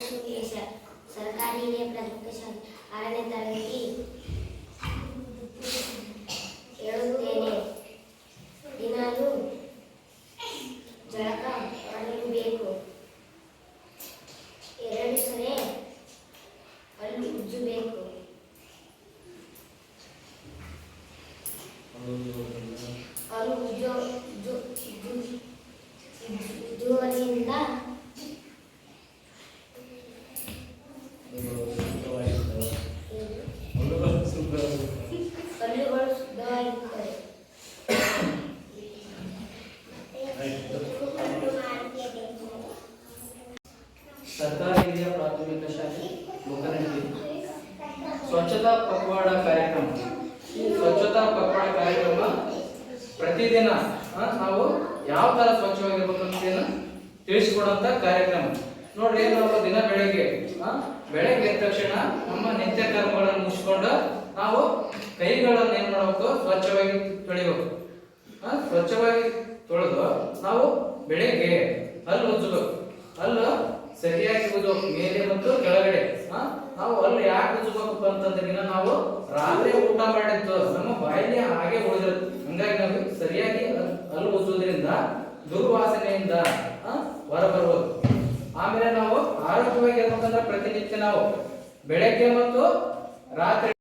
ಶುಕ್ಲೇಶ ಸರ್ಕಾರಿ ಹಿರಿಯ ಪ್ರಾಥಮಿಕ ಶಾಲೆ ಆರನೇ ತರಗತಿ ಹೇಳುತ್ತೇನೆ ದಿನಾಲು ಜಳಕ ಮಾಡಲು ಬೇಕು ಎರಡು ಸಲ ಹಲ್ಲು ಉಜ್ಜಬೇಕು ಹಲ್ಲು ಉಜ್ಜೋ ಉಜ್ಜು ಉಜ್ಜು- ಹಲ್ಲುಗಳು ಶುದ್ಧವಾಗಿರುತ್ತವೆ ಸರ್ಕಾರಿ ಹಿರಿಯ ಪ್ರಾಥಮಿಕ ಶಾಲೆ ಮುಖನಹಳ್ಳಿ ಸ್ವಚ್ಛತಾ ಪಕ್ವಾಡ ಕಾರ್ಯಕ್ರಮ. ಸ್ವಚ್ಛತಾ ಪಕ್ವಾಡ ಕಾರ್ಯಕ್ರಮ ಪ್ರತಿದಿನ ನಾವು ಯಾವ ತರ ಸ್ವಚ್ಛವಾಗಿರ್ಬೇಕು ಅಂತ ತಿಳಿಸ್ಕೊಡೋಂಥ ಕಾರ್ಯಕ್ರಮ. ನೋಡ್ರಿ, ನಾವು ದಿನ ಬೆಳಗ್ಗೆ ಬೆಳಗ್ಗೆ ಎದ್ದ ತಕ್ಷಣ ನಮ್ಮ ನಿತ್ಯ ಕರ್ಮಗಳನ್ನು ಮುಗಿಸ್ಕೊಂಡು ನಾವು ಕೈಗಳನ್ನು ಏನ್ ಮಾಡಬೇಕು? ಸ್ವಚ್ಛವಾಗಿ ತೊಳಿಬೇಕು. ಸ್ವಚ್ಛವಾಗಿ ತೊಳೆದು ನಾವು ಬೆಳಿಗ್ಗೆ ಹಲ್ಲು ಉಜ್ಜಬೇಕು ಹಲ್ಲು ಸರಿಯಾಗಿ ಉಜ್ಜಬೇಕು ಮೇಲೆ ಮತ್ತು ಕೆಳಗಡೆ. ನಾವು ಅಲ್ಲಿ ಯಾಕೆ ಉಜ್ಜಬೇಕಪ್ಪ ಅಂತಂದ್ರೆ ನಾವು ರಾತ್ರಿ ಊಟ ಮಾಡಿದ್ದು ನಮ್ಮ ಬಾಯಲ್ಲಿ ಹಾಗೆ ಉಳಿದಿರುತ್ತೆ. ಹಂಗಾಗಿ ನಾವು ಸರಿಯಾಗಿ ಹಲ್ಲು ಉಜ್ಜೋದ್ರಿಂದ ದುರ್ವಾಸನೆಯಿಂದ ಹೊರಬರ್ಬೋದು. ಆಮೇಲೆ ನಾವು ಆರೋಗ್ಯವಾಗಿ ಇರ್ಬೇಕಂದ್ರೆ ಪ್ರತಿನಿತ್ಯ ನಾವು ಬೆಳಗ್ಗೆ ಮತ್ತು ರಾತ್ರಿ